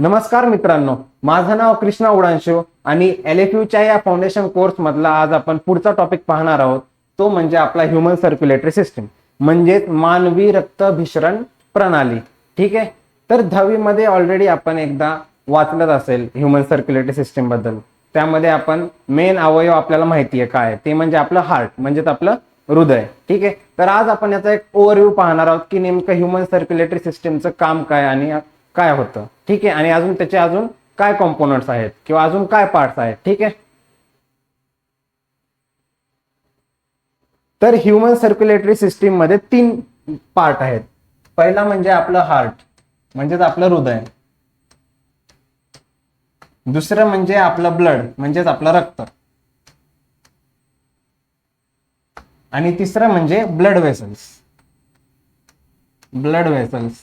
नमस्कार मित्रांनो माझं नाव कृष्णा उडांशो आणि एल एफ च्या या फाउंडेशन कोर्स मधला आज आपण पुढचा टॉपिक पाहणार आहोत. तो म्हणजे आपला ह्युमन सर्क्युलेटरी सिस्टीम म्हणजेच मानवी रक्तभिसरण प्रणाली. ठीक आहे? तर दहावीमध्ये ऑलरेडी आपण एकदा वाचलंच असेल ह्युमन सर्क्युलेटरी सिस्टीमबद्दल. त्यामध्ये आपण मेन अवयव आपल्याला माहिती आहे काय? ते म्हणजे आपलं हार्ट म्हणजेच आपलं हृदय. ठीक आहे? तर आज आपण याचा एक ओव्हरव्ह्यू पाहणार आहोत की नेमकं ह्युमन सर्क्युलेटरी सिस्टीमचं काम काय आणि काय होतं? ठीक आहे आणि अजून त्याचे अजून काय कॉम्पोनंट्स आहेत? किंवा अजून काय पार्ट्स आहेत? ठीक आहे? तर ह्युमन सर्क्युलेटरी सिस्टीममध्ये तीन पार्ट आहेत. पहिला म्हणजे आपलं हार्ट म्हणजेच आपलं हृदय. दुसरं म्हणजे आपलं ब्लड म्हणजेच आपलं रक्त. आणि तिसरं म्हणजे blood vessels blood vessels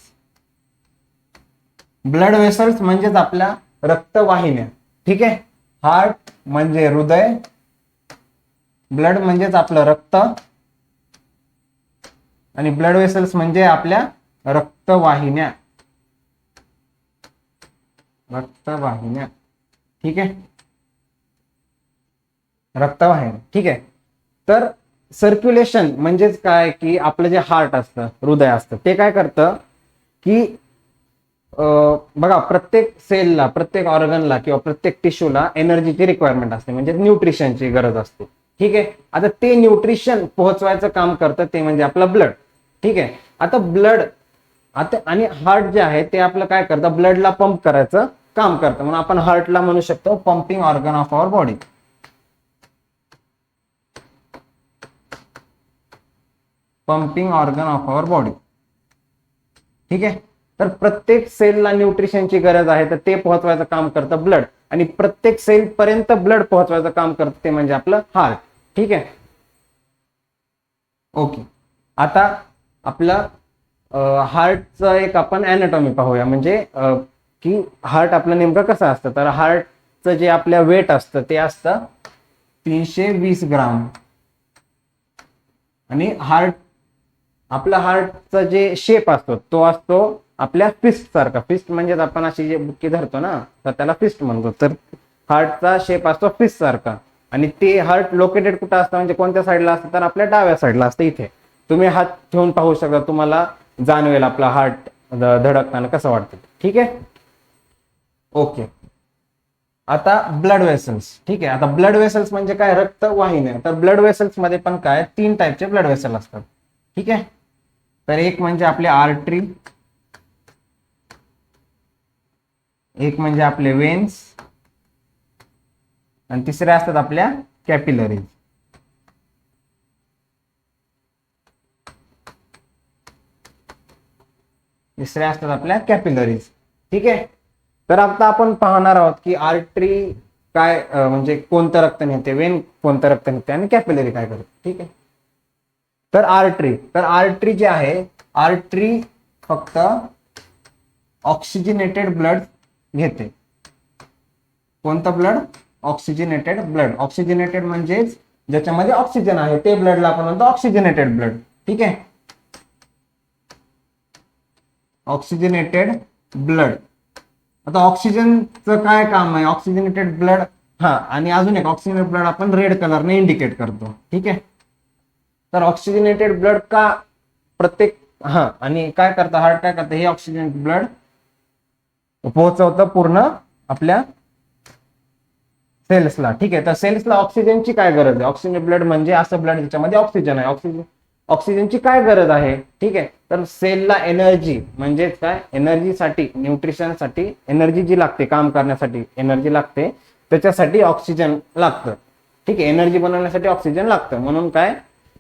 blood vessels म्हणजेच आपल्या रक्तवाहिन्या. ठीक आहे? हार्ट म्हणजे हृदय. ब्लड म्हणजेच आपलं रक्त. आणि ब्लड वेसल्स म्हणजे आपल्या रक्तवाहिन्या. रक्तवाहिन्या. ठीक आहे? रक्तवाहिन्या. ठीक आहे? तर सर्क्युलेशन म्हणजेच काय? की आपलं जे हार्ट असतं हृदय असतं ते काय करतं? की बघा प्रत्येक सेलला प्रत्येक ऑर्गनला किंवा प्रत्येक टिश्यूला एनर्जीची रिक्वायरमेंट असते. म्हणजे न्यूट्रिशनची गरज असते. ठीक आहे? आता ते न्यूट्रिशन पोहोचवायचं काम करतं ते म्हणजे आपलं ब्लड ठीक आहे? आता ब्लड आता आणि हार्ट जे आहे ते आपलं काय करतं? ब्लडला पंप करायचं काम करतं. म्हणून आपण हार्टला म्हणू शकतो pumping organ of our body pumping organ of our body ठीक आहे? तर प्रत्येक सेलला न्यूट्रिशनची गरज आहे तर ते पोहोचवायचं काम करतं ब्लड आणि प्रत्येक सेल पर्यंत ब्लड पोहोचवायचं काम करतं ते म्हणजे आपलं हार्ट ठीक आहे? ओके आता आपलं हार्टचं एक आपण अॅनाटॉमी पाहूया. म्हणजे की हार्ट आपलं नेमकं कसं असतं? तर हार्टचं जे आपल्या वेट असतं ते असतं तीनशे वीस ग्राम. आणि हार्ट आपलं हार्टचा जे शेप असतो तो असतो आपल्या फिस्ट सारखा. फिस्ट म्हणजेच आपण अशी जे बुक्की धरतो ना तर त्याला फिस्ट म्हणतो. तर हार्टचा शेप असतो फिस्ट सारखा. आणि ते हार्ट लोकेटेड कुठं असतं? म्हणजे कोणत्या साईडला असतं? तर आपल्या डाव्या साईडला असतं इथे. तुम्ही हात ठेवून पाहू शकता तुम्हाला जाणवेल आपला हार्ट धडकताना कसं वाटतं. ठीक आहे? ओके आता ब्लड वेसल्स ठीक आहे? आता ब्लड वेसल्स म्हणजे काय? रक्त वाहिन्या. तर ब्लड वेसल्समध्ये पण काय? तीन टाईपचे ब्लड वेसल असतात. ठीक आहे? तर एक म्हणजे आपले आर्टरी एक म्हणजे आपले वेन्स आणि तिसरे असतात आपल्या कॅपिलरीज तिसरे असतात आपल्या कॅपिलरीज ठीक आहे? तर आता आपण पाहणार आहोत की आर्टरी काय म्हणजे कोणतं रक्त नेते वेन कोणतं रक्त नेते आणि कॅपिलरी काय करते. ठीक आहे? तर आर्टरी तर आर्टरी जे आहे आर्टरी फक्त ऑक्सिजनेटेड ब्लड घेते कोणतं ब्लड ऑक्सिजनेटेड ब्लड ऑक्सिजनेटेड म्हणजेच ज्याच्यामध्ये ऑक्सिजन आहे ते ब्लडला आपण म्हणतो ऑक्सिजनेटेड ब्लड ठीक आहे? ऑक्सिजनेटेड ब्लड आता ऑक्सिजनचं काय काम आहे? ऑक्सिजनेटेड ब्लड हा आणि अजून एक ऑक्सिजनेटेड ब्लड आपण रेड कलरने इंडिकेट करतो. ठीक आहे? तर ऑक्सिजनेटेड ब्लड का प्रत्येक हा आणि काय करतं? हार्ट काय करतं? हे ऑक्सिजनेटेड ब्लड पोहोचवतं पूर्ण आपल्या सेल्सला. ठीक आहे तर सेल्सला ऑक्सिजनची काय गरज आहे? ऑक्सिजन ब्लड म्हणजे असं ब्लड ज्याच्यामध्ये ऑक्सिजन आहे. ऑक्सिजन ऑक्सिजनची काय गरज आहे? ठीक आहे तर सेलला एनर्जी म्हणजे काय? एनर्जीसाठी न्यूट्रिशनसाठी एनर्जी जी लागते काम करण्यासाठी एनर्जी लागते त्याच्यासाठी ऑक्सिजन लागतं. ठीक आहे एनर्जी बनवण्यासाठी ऑक्सिजन लागतं. म्हणून काय?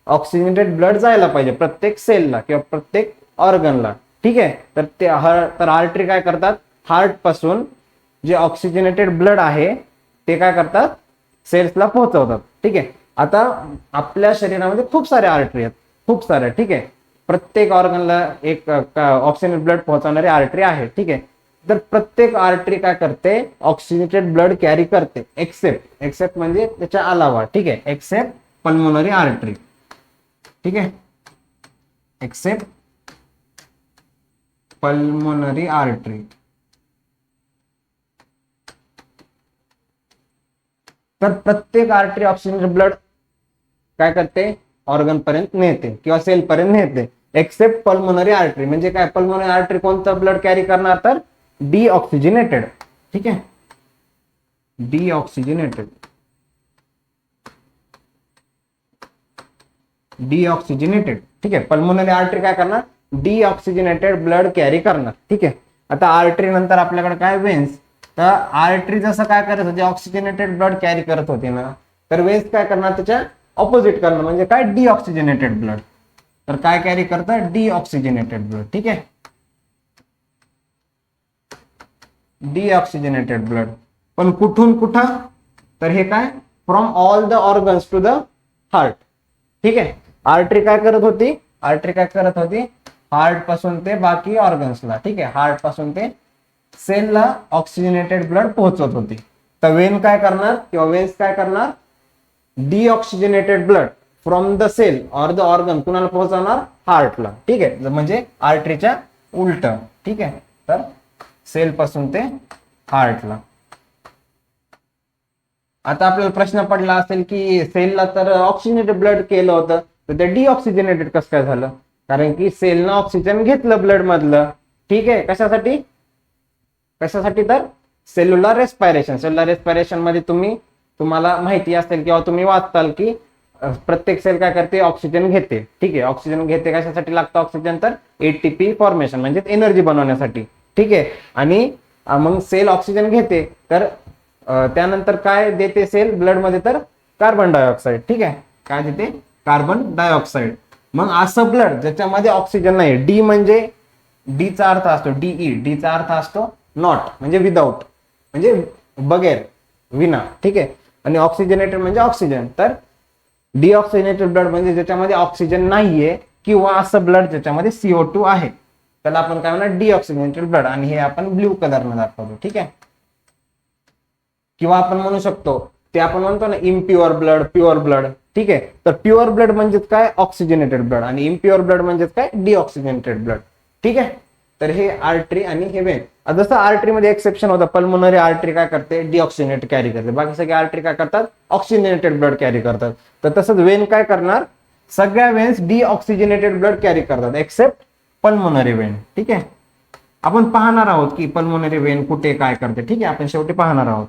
ऑक्सिजनेटेड ब्लड जायला पाहिजे प्रत्येक सेलला किंवा प्रत्येक ऑर्गनला. ठीक आहे तर ते हर तर आर्टरी काय करतात? हार्टपासून जे ऑक्सिजनेटेड ब्लड आहे ते काय करतात? सेल्सला पोहोचवतात. ठीक आहे? आता आपल्या शरीरामध्ये खूप सारे आर्टरी आहेत. खूप सारे ठीक आहे? प्रत्येक ऑर्गनला एक ऑक्सिजन ब्लड पोहोचवणारी आर्टरी आहे ठीक आहे? तर प्रत्येक आर्टरी काय करते? ऑक्सिजनेटेड ब्लड कॅरी करते. एक्सेप्ट. एक्सेप्ट म्हणजे त्याच्या अलावा ठीक आहे? Except pulmonary artery. ठीक आहे? Except pulmonary artery. तर प्रत्येक आर्टरी ऑक्सिजन ब्लड काय करते? ऑर्गन पर्यंत नेते किंवा सेल पर्यंत नेते. एक्सेप्ट पल्मोनरी आर्टरी म्हणजे काय? पल्मोनरी आर्टरी कोणतं ब्लड कॅरी करणार? तर डीऑक्सिजिनेटेड ठीक आहे? डीऑक्सिजिनेटेड डीऑक्सिजिनेटेड ठीक आहे? पल्मोनरी आर्टरी काय करणार? डीऑक्सिजिनेटेड ब्लड कॅरी करणार. ठीक आहे? आता आर्टरी नंतर आपल्याकडे काय वेन्स तर आर्टरी जसं काय करत होती ऑक्सिजनेटेड ब्लड कॅरी करत होती ना तर वेस्ट काय करणार? त्याच्या ऑपोजिट करणार म्हणजे काय? डीऑक्सिजनेटेड ब्लड तर काय कॅरी करतं डीऑक्सिजनेटेड ब्लड ठीक आहे? डीऑक्सिजनेटेड ब्लड पण कुठून कुठं? तर हे काय? From all the organs to the heart ठीक आहे? आर्टरी काय करत होती? आर्टरी काय करत होती? हार्टपासून ते बाकी ऑर्गन्सला ठीक आहे? हार्टपासून ते सेलला ऑक्सिजनेटेड ब्लड पोहोचवत होती. तर वेन काय करणार? किंवा वेन्स काय करणार? Deoxygenated blood from the cell or the organ कुणाला पोहोचवणार? हार्टला ठीक आहे? म्हणजे आर्टरीच्या उलट. ठीक आहे? तर सेल पासून ते हार्टला आता आपल्याला प्रश्न पडला असेल की सेलला तर ऑक्सिजनेटेड ब्लड केलं होतं. तर ते डीऑक्सिजनेटेड कसं काय झालं? कारण की सेलनं ऑक्सिजन घेतलं ब्लड मधलं. ठीक आहे? कशासाठी? कशासाठी तर? सेल्युलर रेस्पायरेशन सेल्युलर रेस्पायरेशनमध्ये तुम्ही तुम्हाला माहिती असेल किंवा तुम्ही वाचताल की प्रत्येक सेल काय करते? ऑक्सिजन घेते. ठीक आहे. ऑक्सिजन घेते कशासाठी लागतं? ऑक्सिजन तर एटीपी फॉर्मेशन म्हणजे एनर्जी बनवण्यासाठी. ठीक आहे. आणि मग सेल ऑक्सिजन घेते. तर त्यानंतर काय देते सेल ब्लडमध्ये तर कार्बन डायऑक्साईड ठीक आहे. काय देते? कार्बन डायऑक्साईड मग असं ब्लड ज्याच्यामध्ये ऑक्सिजन नाही डी म्हणजे डीचा अर्थ असतो. डीई डीचा अर्थ असतो नॉट म्हणजे विदाऊट म्हणजे बगैर विना ठीक आहे? आणि ऑक्सिजनेटेड म्हणजे ऑक्सिजन तर डिऑक्सिजनेटेड ब्लड म्हणजे ज्याच्यामध्ये ऑक्सिजन नाहीये किंवा असं ब्लड ज्याच्यामध्ये सीओ टू आहे. त्याला आपण काय म्हणणार? डिऑक्सिजनेटेड ब्लड आणि हे आपण ब्ल्यू कलरनं दाखवतो ठीक आहे? किंवा आपण म्हणू शकतो ते आपण म्हणतो ना इम्प्युअर ब्लड प्युअर ब्लड ठीक आहे? तर प्युअर ब्लड म्हणजेच काय? ऑक्सिजनेटेड ब्लड आणि इम्प्युअर ब्लड म्हणजेच काय? डिऑक्सिजनेटेड ब्लड ठीक आहे? तर हे आर्टरी आणि हे वेन जसं आर्टरी मध्ये एक्सेप्शन होतं पल्मोनरी आर्टरी काय करते? डिऑक्सिनेट कॅरी करते. बाकी सगळे आर्टरी काय करतात? ऑक्सिजनेटेड ब्लड कॅरी करतात. तर तसंच वेन काय करणार? सगळ्या वेन्स डिऑक्सिजनेटेड ब्लड कॅरी करतात एक्सेप्ट पल्मोनरी वेन ठीक आहे? आपण पाहणार आहोत की पल्मोनरी वेन कुठे काय करते. ठीक आहे? आपण शेवटी पाहणार आहोत.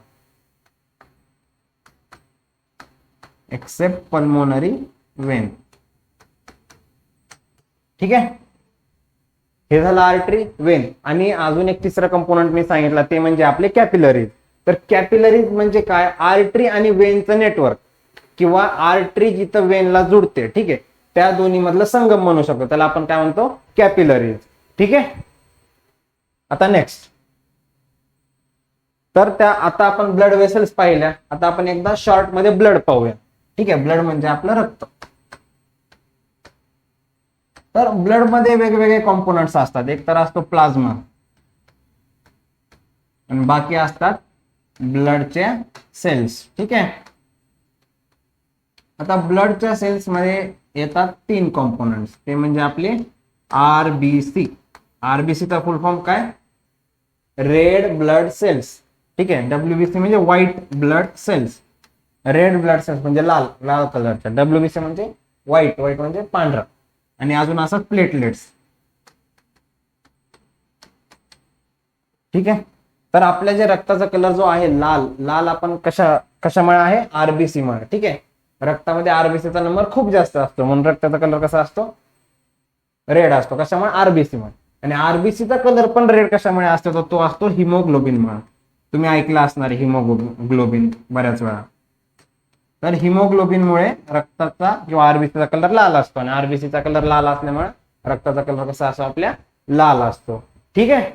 एक्सेप्ट पल्मोनरी वेन ठीक आहे? हे झालं आर्टरी वेन आणि अजून एक तिसरा कंपोनंट मी सांगितला ते म्हणजे आपले कॅपिलरीज तर कॅपिलरीज म्हणजे काय? आर्टरी आणि वेनचं नेटवर्क किंवा आर्टरी जिथं वेनला जुडते ठीक आहे? त्या दोन्ही मधलं संगम म्हणू शकतो. त्याला आपण काय म्हणतो? कॅपिलरीज ठीक आहे? आता नेक्स्ट तर त्या आता आपण ब्लड वेसल्स पाहिल्या. आता आपण एकदा शॉर्टमध्ये ब्लड पाहूया. ठीक आहे? ब्लड म्हणजे आपलं रक्त. तर ब्लडमध्ये वेगवेगळे कॉम्पोनंट्स असतात. एक तर असतो प्लाझ्मा. आणि बाकी असतात ब्लडच्या सेल्स ठीक आहे? आता ब्लडच्या सेल्समध्ये येतात तीन कॉम्पोनंट्स ते म्हणजे आपले R B C R B सीचा फुल फॉर्म काय? रेड ब्लड सेल्स ठीक आहे? डब्ल्यू बी सी म्हणजे white blood cells red blood cells म्हणजे लाल लाल कलरचा डब्ल्यू बी सी म्हणजे व्हाईट व्हाईट म्हणजे पांढरा. आणि अजून असं प्लेटलेट्स. ठीक आहे? तर आपल्या जे रक्ताचा कलर जो आहे लाल लाल आपण कशा कशामुळे आहे? आरबीसी मुळे. ठीक आहे? रक्तामध्ये आरबीसीचा नंबर खूप जास्त असतो. म्हणून रक्ताचा कलर कसा असतो? रेड असतो. कशामुळे? आरबीसी मुळे. आणि आरबीसीचा कलर पण रेड कशामुळे असतो? तर तो असतो हिमोग्लोबिन मुळे. तुम्ही ऐकला असणार हिमोग्लोबिन बऱ्याच वेळा. तर हिमोग्लोबिनमुळे रक्ताचा किंवा आरबीसीचा कलर लाल असतो. आणि आरबीसीचा कलर लाल असल्यामुळे रक्ताचा कलर कसा असतो? आपल्या लाल असतो. ठीक आहे?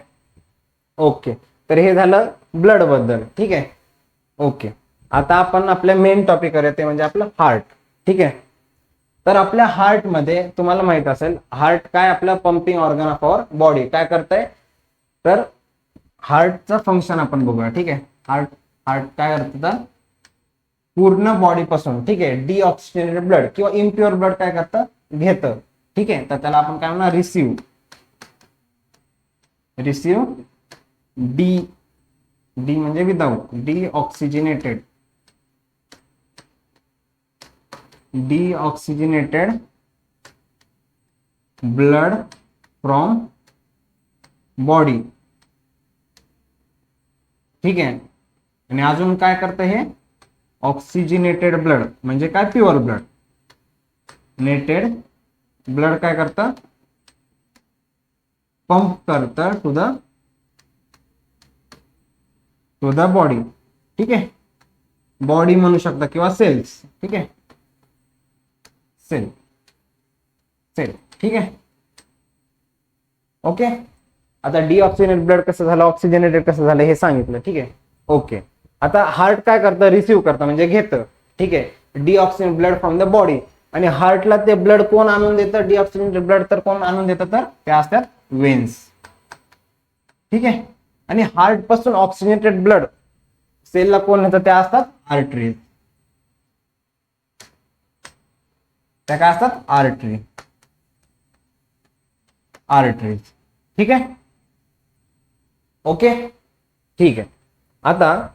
ओके. तर हे झालं ब्लडबद्दल. ठीक आहे? ओके. आता आपण आपल्या मेन टॉपिक ते म्हणजे आपलं हार्ट ठीक आहे? तर आपल्या हार्टमध्ये तुम्हाला माहीत असेल हार्ट काय आपलं pumping organ of our body काय करतंय? तर हार्टचं फंक्शन आपण बघूया. ठीक आहे? हार्ट हार्ट काय करतं? तर पूर्ण बॉडी पासून, ठीक आहे? डिऑक्सिजनेटेड ब्लड किंवा इम्प्युअर ब्लड घेतं. ठीक आहे? तर त्याला आपण काय म्हणणार? रिसिव्ह डी डी म्हणजे D oxygenated blood from body ठीक आणि अजून हे? Oxygenated blood. म्हणजे प्युअर ब्लड? नेटेड ब्लड काय करतं? पंप करतं to the to the body ठीक आहे? बॉडी म्हणू शकता किंवा सेल्स ठीक आहे? सेल सेल ठीक आहे? ओके आता डिऑक्सिजनेट ब्लड कसं ऑक्सिजनेटेड हे सांगितलं. ठीक आहे? ओके आता हार्ट काय करतं? रिसिव्ह करतं म्हणजे घेतं. ठीक आहे? Deoxygen blood from the body आणि हार्टला ते ब्लड कोण आणून देतं? डिऑक्सिजनेटेड ब्लड तर कोण आणून देतं? तर ते असतात वेन्स ठीक आहे? आणि हार्टपासून ऑक्सिजनेटेड ब्लड सेलला कोण नेतं? त्या असतात आर्टरीज त्या काय असतात? आर्टरी आर्टरीज ठीक आहे? ओके ठीक आहे. आता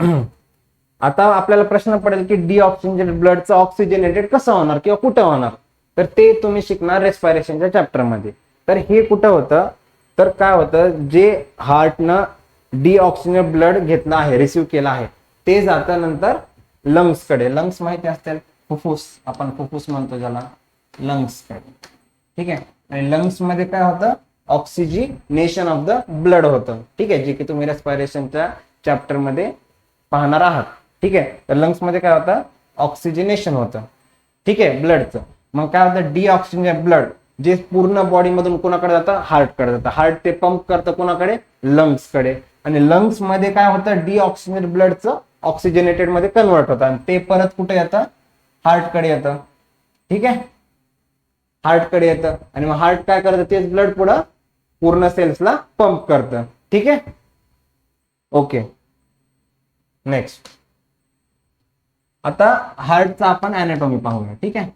आता आपल्याला प्रश्न पडेल की डी ऑक्सिजन ब्लडचं ऑक्सिजनेटेड कसं होणार किंवा कुठं होणार? तर ते तुम्ही शिकणार रेस्पायरेशनच्या चॅप्टरमध्ये तर हे कुठं होतं? तर काय होतं? जे हार्टनं ऑक्सिजन ब्लड घेतलं आहे रिसिव्ह केलं आहे ते जातं नंतर लंग्सकडे लंग्स माहिती असतील? फुफ्फुस. आपण फुफ्फुस म्हणतो ज्याला. लंग्सकडे ठीक आहे? आणि लंग्समध्ये काय होतं? ऑक्सिजिनेशन ऑफ द ब्लड होतं. ठीक आहे? जे की तुम्ही रेस्पायरेशनच्या चॅप्टरमध्ये पाहणार आहात. ठीक आहे? तर लंग्समध्ये काय होतं? ऑक्सिजनेशन होतं. ठीक आहे? ब्लडचं मग काय होतं? डिऑक्सिजन ब्लड जे पूर्ण बॉडी मधून कोणाकडे जातं? हार्टकडे जातं. हार्ट ते पंप करतं कोणाकडे? लंग्सकडे आणि लंग्समध्ये काय होतं? डिऑक्सिजनेट ब्लडचं ऑक्सिजनेटेडमध्ये कन्वर्ट होतं. आणि ते परत कुठे येतं? हार्टकडे येतं. ठीक आहे? हार्टकडे येतं. आणि मग हार्ट काय करतं? तेच ब्लड पुढं पूर्ण सेल्सला पंप करतं. ठीक आहे? ओके नेक्स्ट आता हार्टचा आपण अॅनाटॉमी पाहूया ठीक आहे?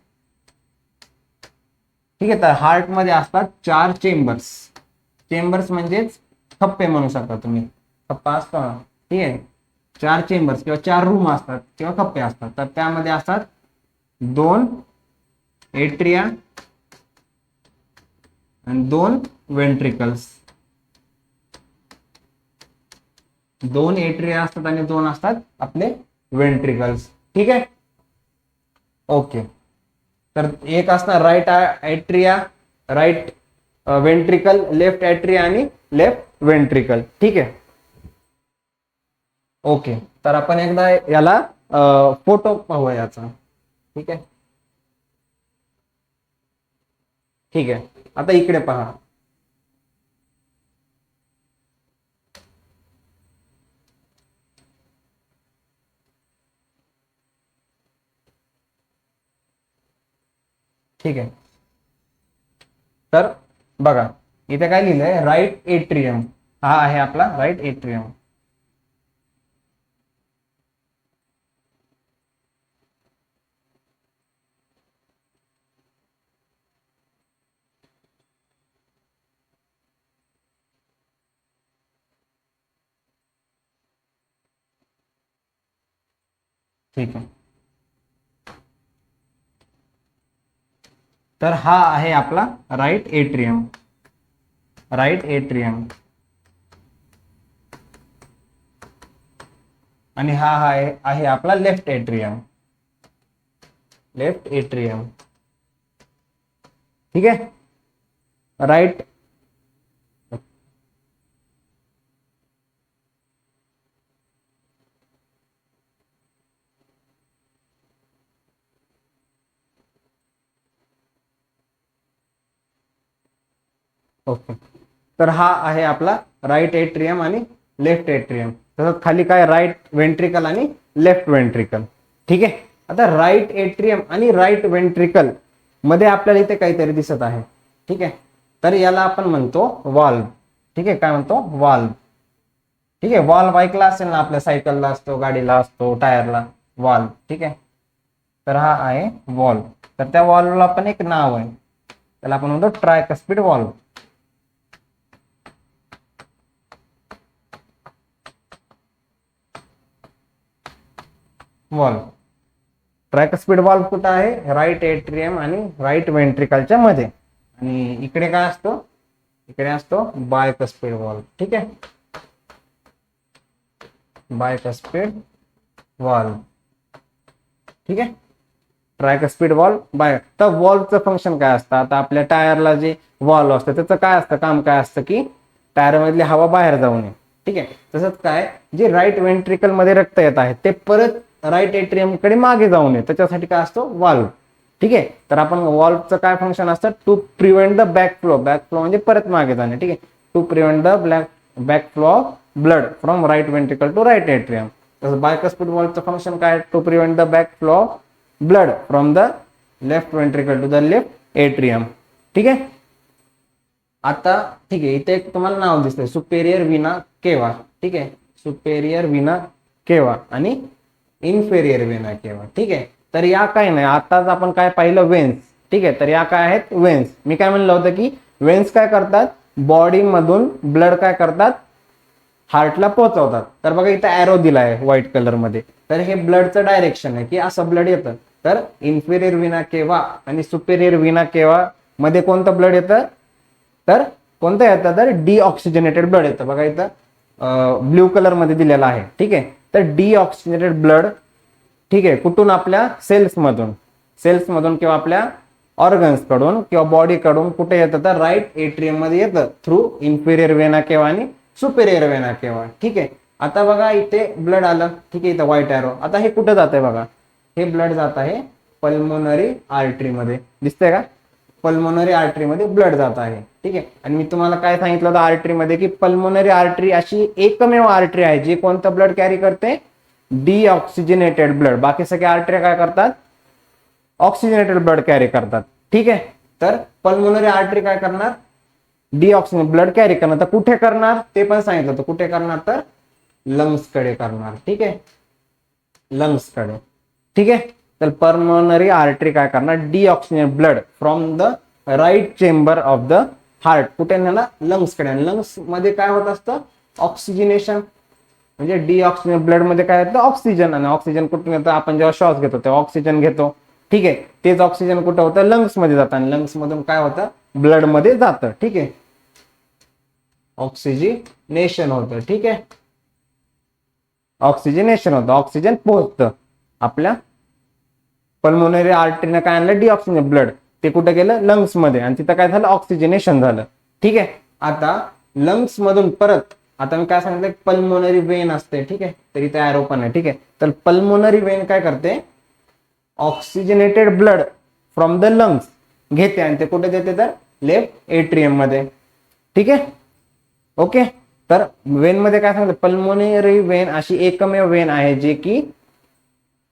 ठीक आहे तर हार्टमध्ये असतात चार चेंबर्स चेंबर्स म्हणजेच खप्पे म्हणू शकता तुम्ही. खप्पा असतो ना ठीक आहे? चार चेंबर्स किंवा चार रूम असतात किंवा खप्पे असतात. तर त्यामध्ये असतात दोन एट्रिया आणि दोन वेंट्रिकल्स दोन एट्रिया असतात आणि दोन असतात आपले वेंट्रिकल्स. ठीक आहे? ओके. तर एक असणार right atria right ventricle left atria आणि लेफ्ट वेंट्रिकल ठीक आहे? ओके. तर आपण एकदा याला फोटो पाहूया याचा. ठीक आहे? ठीक आहे. आता इकडे पहा. ठीक आहे. तर बघा इथे काय लिहिलंय? राईट एट्रियम हा आहे आपला राईट एट्रियम ठीक आहे. तर हा आहे आपला राईट एट्रियम राईट एट्रियम आणि हा आहे आहे आपला लेफ्ट एट्रियम लेफ्ट एट्रियम ठीक आहे? Right okay. तर हा आहे आपला राईट एट्रियम आणि लेफ्ट एट्रियम तसंच खाली काय राईट वेंट्रिकल आणि लेफ्ट वेंट्रिकल ठीक आहे? आता राईट एट्रियम आणि राईट वेंट्रिकलमध्ये आपल्याला इथे काहीतरी दिसत आहे. ठीक आहे? तर याला आपण म्हणतो वाल्व ठीक आहे? काय म्हणतो? वाल्व ठीक आहे? वाल्व ऐकला असेल ना आपल्या सायकलला असतो गाडीला असतो टायरला वाल्व ठीक आहे? तर हा आहे वॉल्व तर त्या वॉल्वला पण एक नाव आहे. त्याला आपण म्हणतो tricuspid valve valve tricuspid valve कुठं आहे? राईट एट्रियम आणि राईट वेंट्रिकलच्या मध्ये. आणि इकडे काय असतो? इकडे असतो बायकस्पीड वॉल्व ठीक आहे? बायकस्पीड वॉल्व ठीक आहे? ट्रायकस्पीड वॉल्व बाय तर वॉल्वचं फंक्शन काय असतं? आता आपल्या टायरला जे वॉल्व असतं त्याचं काय असतं? काम काय असतं की टायरमधली हवा बाहेर जाऊ नये. ठीक आहे? तसंच काय? जे राईट वेंट्रिकलमध्ये रक्त येत आहे ते परत राईट एट्रियमकडे मागे जाऊ नये त्याच्यासाठी काय असतो? वॉल्व ठीक आहे? तर आपण वॉल्वचं काय फंक्शन असतं? To prevent the back flow back flow म्हणजे परत मागे जाणे. ठीक आहे? To prevent the black back flow of blood from right ventricle to right atrium तसं बायकस्पिड वॉल्वचं फंक्शन काय? To prevent the back flow of blood from the left ventricle to the left atrium ठीक आहे? आता ठीक आहे. इथे एक तुम्हाला नाव दिसतंय. सुपेरियर विना केवा ठीक आहे? सुपेरियर विना केवा आणि इन्फेरियर विना केवा ठीक आहे? तर या काय नाही आताच आपण काय पाहिलं? वेन्स ठीक आहे? तर या काय आहेत? वेन्स मी काय म्हणलं होतं की वेन्स काय करतात? बॉडी मधून ब्लड काय करतात? हार्टला पोहोचवतात. तर बघा इथं ॲरो दिला आहे व्हाईट कलरमध्ये. तर हे ब्लडचं डायरेक्शन आहे की असं ब्लड येतं. तर इन्फेरियर विना केवा आणि सुपेरियर विना केवा मध्ये कोणतं ब्लड येतं? तर कोणतं येतं? तर डीऑक्सिजनेटेड ब्लड येतं. बघा इथं ब्ल्यू कलरमध्ये दिलेलं आहे. ठीक आहे? तर डिऑक्सिजनेटेड ब्लड ठीक आहे कुठून आपल्या सेल्समधून सेल्समधून किंवा आपल्या ऑर्गन्सकडून किंवा बॉडी कडून कुठे येतं तर राईट एट्रियममध्ये येतं. थ्रू इन्फिरियर वेना केव्हा आणि सुपेरियर वेना केव्हा ठीक आहे आता बघा इथे ब्लड आलं. ठीक आहे इथं व्हाईट एरो आता हे कुठं जात आहे बघा? हे ब्लड जात आहे पल्मोनरी आर्टरीमध्ये दिसतंय का? पल्मोनरी आर्टरीमध्ये ब्लड जात आहे. ठीक आहे? आणि मी तुम्हाला काय सांगितलं होतं आर्टरीमध्ये की पल्मोनरी आर्टरी अशी एकमेव आर्टरी आहे जी कोणतं ब्लड कॅरी करते? डीऑक्सिजनेटेड ब्लड बाकी सगळे आर्टरी काय करतात? ऑक्सिजनेटेड ब्लड कॅरी करतात. ठीक आहे? तर पल्मोनरी आर्टरी काय करणार? डीऑक्सिजन ब्लड कॅरी करणार. तर कुठे करणार? ते पण सांगितलं होतं. कुठे करणार तर? लंग्सकडे करणार. ठीक आहे? लंग्सकडे ठीक आहे? तर पल्मोनरी आर्टरी काय करणार? Deoxygen blood from the right chamber of the heart कुठे नेला लंग्सकडे. लंग्समध्ये काय होत असतं? ऑक्सिजनेशन म्हणजे डीऑक्सिजन ब्लडमध्ये काय होतं ऑक्सिजन आणि ऑक्सिजन कुठून येतं? आपण जेव्हा श्वास घेतो तेव्हा ऑक्सिजन घेतो. ठीक आहे? तेच ऑक्सिजन कुठं होतं? लंग्समध्ये जातं. आणि लंग्स मधून काय होतं? ब्लडमध्ये जातं. ठीक आहे? ऑक्सिजिनेशन होतं. ठीक आहे? ऑक्सिजनेशन होतं. ऑक्सिजन पोहोचतं. आपल्या पल्मोनरी आर्टरीनं काय आणलं? डिऑक्सिजन ब्लड ते कुठं गेलं? लंग्समध्ये. आणि तिथं काय झालं? ऑक्सिजनेशन झालं. ठीक आहे? आता लंग्स मधून परत आता मी काय सांगितलं पल्मोनरी वेन असते. ठीक आहे? तर इथे ॲरो पण आहे. ठीक आहे? तर पल्मोनरी वेन काय करते? Oxygenated blood from the lungs घेते आणि ते कुठे देते तर? लेफ्ट एट्रियममध्ये. ठीक आहे? ओके तर वेन मध्ये काय सांगते? पल्मोनरी वेन अशी एकमेव वेन आहे जे की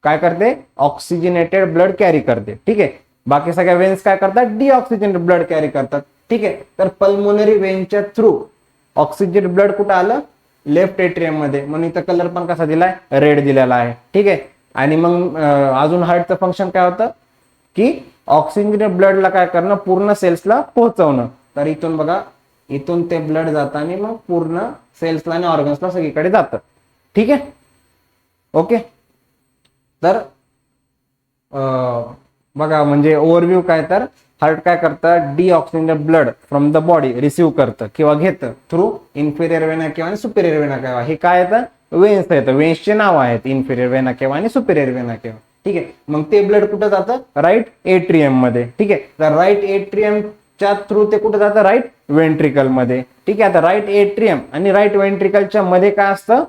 काय करते? ऑक्सिजनेटेड ब्लड कॅरी करते. ठीक आहे? बाकी सगळ्या वेन्स काय करतात? डिऑक्सिजनेटेड ब्लड कॅरी करतात. ठीक आहे? तर पल्मोनरी वेनच्या थ्रू ऑक्सिजन ब्लड कुठं आलं? लेफ्ट एट्रियममध्ये. म्हणून इथं कलर पण कसा दिलाय? रेड दिलेला आहे. ठीक आहे? आणि मग अजून हार्टचं फंक्शन काय होतं? की ऑक्सिजन ब्लडला काय करणं? पूर्ण सेल्सला पोहोचवणं. तर इथून बघा इथून ते ब्लड जातं आणि मग पूर्ण सेल्सला आणि ऑर्गन्सला सगळीकडे जातं. ठीक आहे? ओके? तर बघा म्हणजे ओव्हरव्ह्यू काय तर हार्ट काय करतं? Deoxygen blood from the body receive करतं किंवा घेतं थ्रू इन्फेरियर वेना किंवा सुपेरियर वेना केव्हा हे काय येतं? वेन्स येतं. वेन्सचे नाव आहेत इन्फेरियर वेना केव्हा आणि सुपेरियर वेना केव्हा ठीक आहे? मग ते ब्लड कुठं जातं? राईट एट्रियममध्ये. ठीक आहे? तर राईट एट्रियमच्या थ्रू ते कुठं जातं? राईट वेंट्रिकलमध्ये. ठीक आहे? आता राईट एट्रियम आणि राईट वेंट्रिकलच्या मध्ये काय असतं?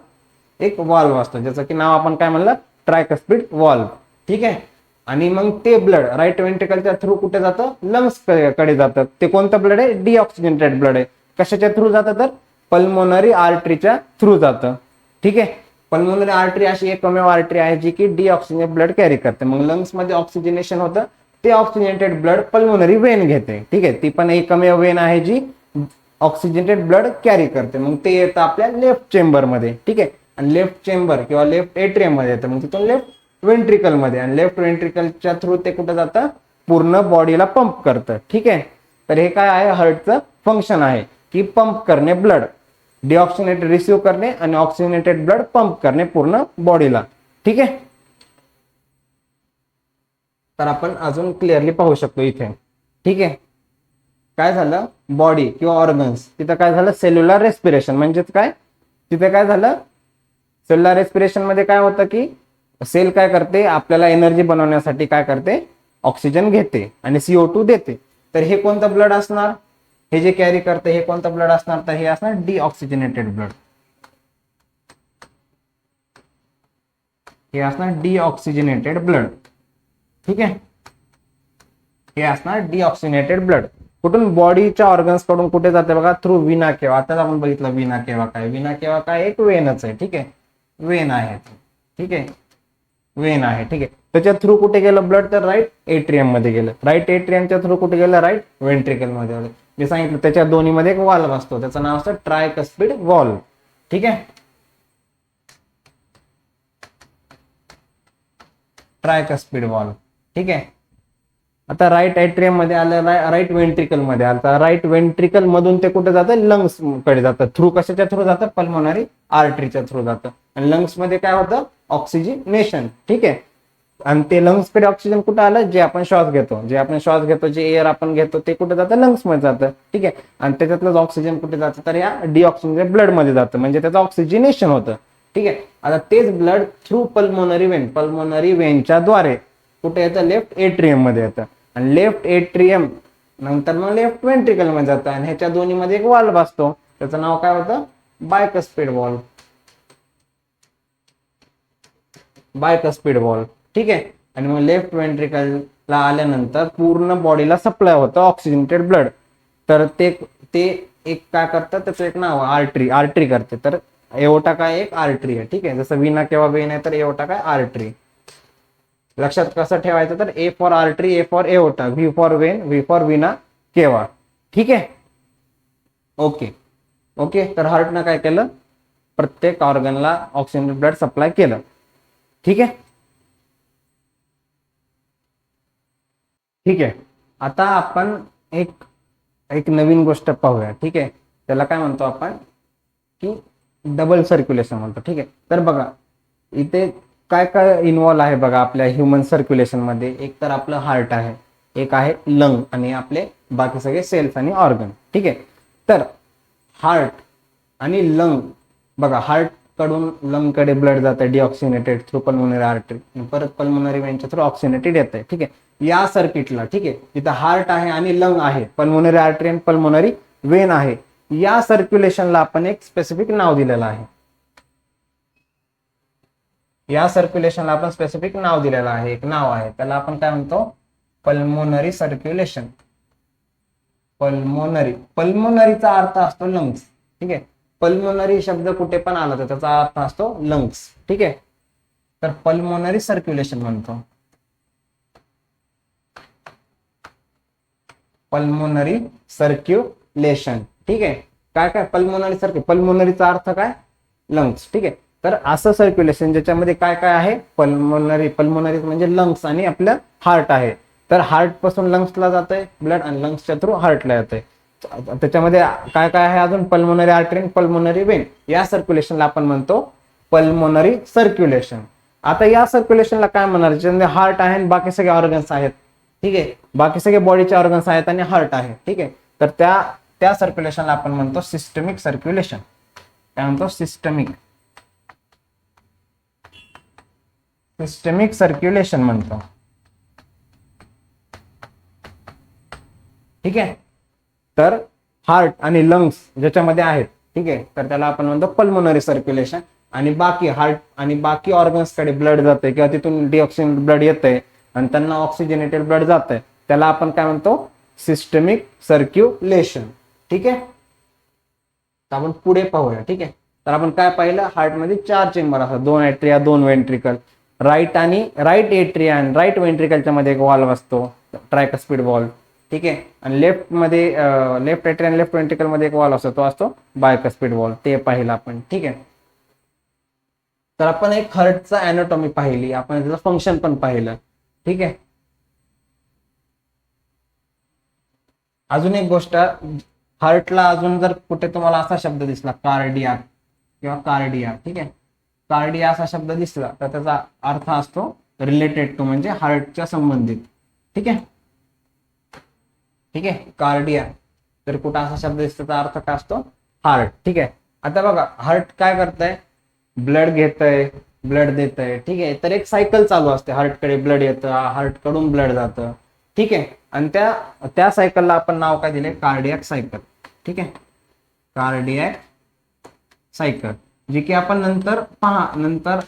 एक वॉल्व असतं ज्याचं की नाव आपण काय म्हणलं? ट्रायकस्पीड वॉल्व ठीक आहे? आणि मग ते ब्लड राईट वेंट्रिकलच्या थ्रू कुठे जातं? लंग्सकडे जातं. ते कोणतं ब्लड आहे? डिऑक्सिजनेटेड ब्लड आहे. कशाच्या थ्रू जातं तर? पल्मोनरी आर्टरीच्या थ्रू जातं. ठीक आहे? पल्मोनरी आर्टरी अशी एकमेव आर्टरी आहे जी की डिऑक्सिजन ब्लड कॅरी करते. मग लंग्समध्ये ऑक्सिजनेशन होतं. ते ऑक्सिजनेटेड ब्लड पल्मोनरी वेन घेते. ठीक आहे? ती पण एकमेव वेन आहे जी ऑक्सिजनेटेड ब्लड कॅरी करते. मग ते येतं आपल्या लेफ्ट चेंबरमध्ये ठीक आहे? आणि लेफ्ट चेंबर किंवा लेफ्ट एट्रियममध्ये येतं. मग तिथून लेफ्ट वेंट्रिकलमध्ये. आणि लेफ्ट वेंट्रिकलच्या थ्रू ते कुठं जातं? पूर्ण बॉडीला पंप करतं. ठीक आहे? तर हे काय आहे? हार्टचं फंक्शन आहे. की पंप करणे ब्लड डिऑक्सिनेटेड रिसिव्ह करणे आणि ऑक्सिजनेटेड ब्लड पंप करणे पूर्ण बॉडीला ठीक आहे? तर आपण अजून क्लिअरली पाहू शकतो इथे. ठीक आहे? काय झालं? बॉडी किंवा ऑर्गन्स तिथं काय झालं? सेल्युलर रेस्पिरेशन म्हणजेच काय? तिथे काय झालं? सेल्युलर रेस्पिरेशनमध्ये काय होतं की सेल काय करते? आपल्याला एनर्जी बनवण्यासाठी काय करते? ऑक्सिजन घेते आणि सीओ टू देते. तर हे कोणतं ब्लड असणार? हे जे कॅरी करते हे कोणतं ब्लड असणार? तर हे असणार डिऑक्सिजनेटेड ब्लड हे असणार डिऑक्सिजनेटेड ब्लड ठीक आहे? हे असणार डिऑक्सिजनेटेड ब्लड कुठून? बॉडीच्या ऑर्गन्सकडून कुठे जाते बघा? थ्रू विना केवा आताच आपण बघितलं विना केवा काय? विना केवा काय? एक वेनच आहे. ठीक आहे? वेन आहे ठीक आहे? वेन आहे. ठीक आहे? त्याच्या थ्रू कुठे गेलं? ब्लड तर राईट एट्रियममध्ये गेलं. राईट एट्रियमच्या थ्रू कुठे गेलं? राईट वेंट्रिकलमध्ये आलं. मी सांगितलं त्याच्या दोन्ही मध्ये एक वॉल्व असतो. त्याचं नाव असतं ट्रायकस्पिड वॉल्व ठीक आहे? ट्रायकस्पिड वॉल्व ठीक आहे? आता राईट एट्रियममध्ये आलं राईट वेंट्रिकलमध्ये आलं. तर राईट वेंट्रिकल मधून ते कुठे जातं? लंग्सकडे जातं. थ्रू कशाच्या थ्रू जातं? पल्मोनरी आर्टरीच्या थ्रू जातं. आणि लंग्समध्ये काय होतं? ऑक्सिजनेशन ठीक आहे? आणि ते लंग्सकडे ऑक्सिजन कुठं आलं? जे आपण श्वास घेतो. जे आपण श्वास घेतो जे एअर आपण घेतो ते कुठे जातं? लंग्समध्ये जातं. ठीक आहे? आणि त्याच्यातलं ऑक्सिजन कुठे जातं? तर या डिऑक्सिजन ब्लडमध्ये जातं. म्हणजे त्याचं ऑक्सिजनेशन होतं. ठीक आहे? आता तेच blood through pulmonary vein pulmonary वेनच्या द्वारे कुठे येतं? लेफ्ट एट्रियममध्ये येतं. आणि लेफ्ट एट्रियम नंतर मग लेफ्ट वेंट्रिकलमध्ये जातं आणि ह्याच्या दोन्हीमध्ये एक वॉल्व असतो. त्याचं नाव काय होतं? बायकस्पीड वॉल्व बायकस्पीड वॉल्व ठीक आहे? आणि मग लेफ्ट वेंट्रिकलला आल्यानंतर पूर्ण बॉडीला सप्लाय होतं ऑक्सिजनेटेड ब्लड तर ते ते एक काय करतं? त्याचं एक नाव आर्टरी आर्टरी करते. तर एवटा काय? एक आर्टरी आहे. ठीक आहे? जसं विना किंवा वेन आहे तर एवटा काय? आर्टरी लक्षात कसं ठेवायचं तर A for artery A for A होता V for vein V for vena cava ठीक आहे? ओके ओके तर हार्टनं काय केलं? प्रत्येक ऑर्गनला ऑक्सिजन ब्लड सप्लाय केलं. ठीक आहे? ठीक आहे. आता आपण एक एक नवीन गोष्ट पाहूया. ठीक आहे? त्याला काय म्हणतो आपण? की डबल सर्क्युलेशन म्हणतो. ठीक आहे? तर बघा इथे काय काय इन्वॉल्व्ह आहे बघा आपल्या ह्युमन सर्क्युलेशनमध्ये? एक तर आपलं हार्ट आहे एक आहे लंग आणि आपले बाकी सगळे सेल्स आणि ऑर्गन ठीक आहे? तर हार्ट आणि लंग बघा हार्टकडून लंगकडे ब्लड जात आहे डिऑक्सिनेटेड थ्रू पल्मोनरी आर्टरी परत पल्मोनरी वेनच्या थ्रू ऑक्सिनेटेड येत आहे ठीक आहे? या सर्किटला ठीक आहे? तिथं हार्ट आहे आणि लंग आहे पल्मोनरी आर्टरी आणि पल्मोनरी वेन आहे. या सर्क्युलेशनला आपण एक स्पेसिफिक नाव दिलेलं आहे. या सर्क्युलेशनला आपण स्पेसिफिक नाव दिलेलं आहे. एक नाव आहे. त्याला आपण काय म्हणतो? पल्मोनरी सर्क्युलेशन पल्मोनरी पल्मोनरीचा अर्थ असतो लंग्स ठीक आहे? पल्मोनरी शब्द कुठे पण आला तर त्याचा अर्थ असतो लंग्स ठीक आहे? तर पल्मोनरी सर्क्युलेशन म्हणतो. पल्मोनरी सर्क्युलेशन ठीक आहे? काय काय? पल्मोनरी सर्क्यु पल्मोनरीचा अर्थ काय? लंग्स ठीक आहे? तर असं सर्क्युलेशन ज्याच्यामध्ये काय काय आहे? पल्मोनरी पल्मोनरी म्हणजे लंग्स आणि आपलं हार्ट आहे. तर हार्टपासून लंग्सला जात आहे ब्लड आणि लंग्सच्या थ्रू हार्टला जात आहे त्याच्यामध्ये काय काय आहे अजून? पल्मोनरी आर्टरी पल्मोनरी वेन या सर्क्युलेशनला आपण म्हणतो पल्मोनरी सर्क्युलेशन आता या सर्क्युलेशनला काय म्हणणार? ज्याच्यामध्ये हार्ट आहे आणि बाकी सगळे ऑर्गन्स आहेत. ठीक आहे? बाकी सगळे बॉडीचे ऑर्गन्स आहेत आणि हार्ट आहे. ठीक आहे? तर त्या त्या सर्क्युलेशनला आपण म्हणतो सिस्टमिक सर्क्युलेशन काय म्हणतो? सिस्टमिक सिस्टमिक सर्क्युलेशन म्हणतो. ठीक आहे? तर हार्ट आणि लंग्स ज्याच्यामध्ये आहेत ठीक आहे? तर त्याला आपण म्हणतो पल्मोनरी सर्क्युलेशन आणि बाकी हार्ट आणि बाकी ऑर्गन्सकडे ब्लड जाते किंवा तिथून डिऑक्सिजन ब्लड येतंय आणि त्यांना ऑक्सिजनेटेड ब्लड जात आहे त्याला आपण काय म्हणतो? सिस्टमिक सर्क्युलेशन ठीक आहे? तर आपण पुढे पाहूया ठीक आहे? तर आपण काय पाहिलं? हार्टमध्ये चार चेंबर असतात. दोन एट्रिया दोन वेंट्रिकल राईट आणि राईट एट्रिया राईट वेंट्रिकलच्या मध्ये एक वॉल्व असतो ट्रायकस्पीड वॉल्व ठीक आहे? आणि लेफ्टमध्ये लेफ्ट एट्रिया लेफ्ट वेंट्रिकलमध्ये एक वॉल्व असतो तो असतो बायक स्पीड वॉल्व ते पाहिलं आपण. ठीक आहे? तर आपण एक हर्टचा अॅनोटॉमी पाहिली. आपण त्याचं फंक्शन पण पाहिलं. ठीक आहे? अजून एक गोष्ट हार्टला अजून जर कुठे तुम्हाला असा शब्द दिसला कार्डिया किंवा कार्डिया ठीक आहे? कार्डिया असा शब्द दिसला तर त्याचा अर्थ असतो रिलेटेड टू म्हणजे हार्टच्या संबंधित. ठीक आहे? ठीक आहे? कार्डिया. तर कुठं असा शब्द दिसतो त्याचा अर्थ काय असतो? हार्ट ठीक आहे? आता बघा हार्ट काय करतंय? ब्लड घेतय ब्लड देतंय. ठीक आहे? तर एक सायकल चालू असते. हार्टकडे ब्लड येतं हार्टकडून ब्लड जातं. ठीक आहे? आणि त्या त्या सायकलला आपण नाव काय दिले कार्डियाक सायकल ठीक आहे? कार्डियाक सायकल जे की आपण नंतर पहा नंतर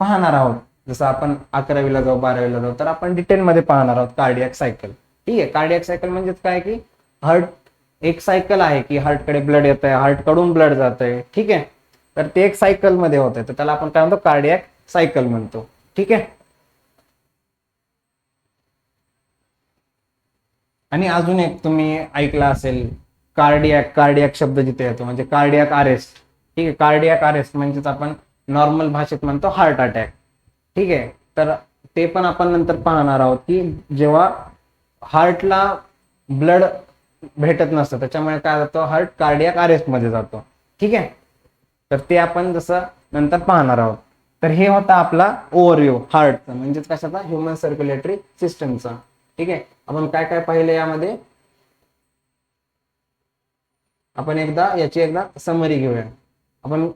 पाहणार आहोत. जसं आपण अकरावीला जाऊ बारावीला जाऊ तर आपण डिटेलमध्ये पाहणार आहोत कार्डियक सायकल ठीक आहे कार्डियक सायकल म्हणजेच काय की हार्ट एक सायकल आहे की हार्टकडे ब्लड येत आहे हार्टकडून ब्लड जात आहे ठीक आहे? तर ते एक सायकलमध्ये होत आहे तर त्याला आपण काय म्हणतो? कार्डियक सायकल म्हणतो. ठीक आहे? आणि अजून एक तुम्ही ऐकला असेल कार्डियक कार्डियक शब्द जिथे येतो म्हणजे कार्डियक अरेस्ट ठीक आहे कार्डियाक अरेस्ट म्हणजेच आपण नॉर्मल भाषेत म्हणतो हार्ट अटॅक ठीक आहे तर ते पण आपण नंतर पाहणार आहोत की जेव्हा हार्टला ब्लड भेटत नसतं त्याच्यामुळे काय जातो हार्ट कार्डियाक अरेस्टमध्ये जातो. ठीक आहे तर ते आपण जसं नंतर पाहणार आहोत. तर हे होता आपला ओव्हरव्ह्यू हार्टचा म्हणजेच कशाचा? ह्युमन सर्क्युलेटरी सिस्टमचा ठीक आहे आपण काय काय पाहिलं यामध्ये? आपण एकदा याची एकदा समरी घेऊया. आपण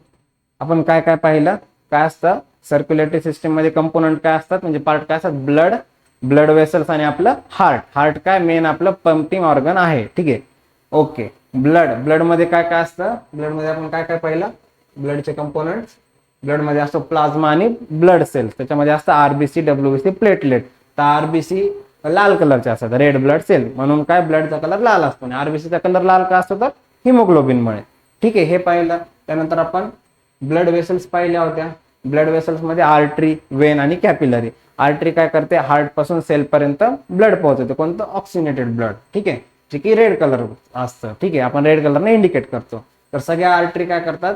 आपण काय काय पाहिलं? काय असतं? सर्क्युलेटरी सिस्टममध्ये कंपोनंट काय असतात? म्हणजे पार्ट काय असतात? ब्लड ब्लड वेसल्स आणि आपलं हार्ट हार्ट काय? मेन आपलं पंपिंग ऑर्गन आहे. ठीक आहे? ओके ब्लड ब्लडमध्ये काय काय असतं? ब्लडमध्ये आपण काय काय पाहिलं? ब्लडचे कंपोनंट ब्लडमध्ये असतो प्लाझ्मा आणि ब्लड सेल्स त्याच्यामध्ये असतं आरबीसी डब्ल्यूबीसी प्लेटलेट तर आरबीसी लाल कलरचे असतात. रेड ब्लड सेल म्हणून काय? ब्लडचा कलर लाल असतो. आणि आरबीसीचा कलर लाल का असतो? तर हिमोग्लोबिनमुळे ठीक आहे? हे पाहिलं. त्यानंतर आपण ब्लड वेसल्स पाहिल्या होत्या. ब्लड वेसल्समध्ये आर्टरी वेन आणि कॅपिलरी आर्टरी काय करते? हार्टपासून सेल पर्यंत ब्लड पोहोचवते. कोणतं? ऑक्सिनेटेड ब्लड ठीक आहे? जे की रेड कलर असतं. ठीक आहे? आपण रेड कलरने इंडिकेट करतो. तर सगळ्या आर्टरी काय करतात?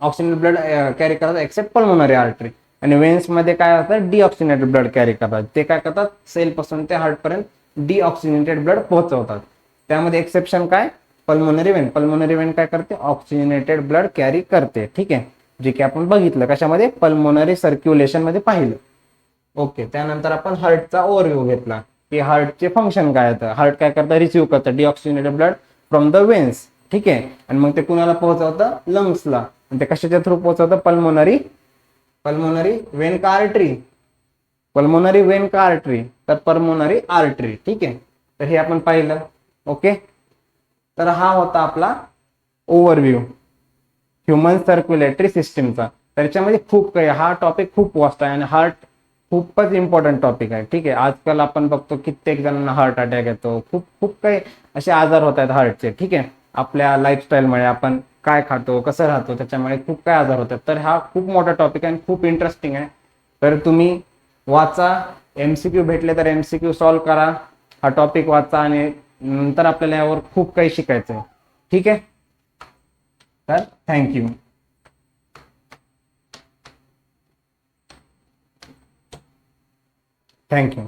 ऑक्सिनेट ब्लड कॅरी करतात एक्सेप्ट पल्मोनरी आर्टरी आणि वेन्समध्ये काय होतं डिऑक्सिनेटेड ब्लड कॅरी करतात. ते काय करतात? सेल पासून ते हार्टपर्यंत डिऑक्सिनेटेड ब्लड पोहोचवतात. त्यामध्ये एक्सेप्शन काय? पल्मोनरी वेन पल्मोनरी वेन काय करते? ऑक्सिजनेटेड ब्लड कॅरी करते. ठीक आहे? जे की आपण बघितलं. कशामध्ये? पल्मोनरी सर्क्युलेशनमध्ये पाहिलं. ओके त्यानंतर आपण हार्टचा ओव्हरव्ह्यू घेतला. की हार्टचे फंक्शन काय येतं हार्ट काय करतं? रिसिव्ह करतं. Deoxygenated blood from the veins ठीक आहे? आणि मग ते कुणाला पोहोचवतं? लंग्सला आणि ते कशाच्या थ्रू पोहोचवतं? पल्मोनरी पल्मोनरी वेन का आर्टरी पल्मोनरी वेन का आर्टरी तर पल्मोनरी आर्टरी ठीक आहे? तर हे आपण पाहिलं. ओके तर हा होता आपला ओव्हरव्ह्यू ह्युमन सर्क्युलेटरी सिस्टीमचा त्याच्यामध्ये खूप काही हा टॉपिक खूप वास्ट आहे आणि हार्ट खूपच इम्पॉर्टंट टॉपिक आहे. ठीक आहे? आजकाल आपण बघतो कित्येक जणांना हार्ट अटॅक येतो. खूप खूप काही असे आजार होत आहेत हार्टचे ठीक आहे? आपल्या लाईफस्टाईलमुळे आपण काय खातो कसं राहतो त्याच्यामुळे खूप काय आजार होतात. तर हा खूप मोठा टॉपिक आहे आणि खूप इंटरेस्टिंग आहे. तर तुम्ही वाचा एमसीक्यू भेटले तर एमसीक्यू सॉल्व्ह करा. हा टॉपिक वाचा आणि नंतर आपल्याला यावर खूप काही शिकायचं आहे ठीक आहे? तर थँक्यू थँक्यू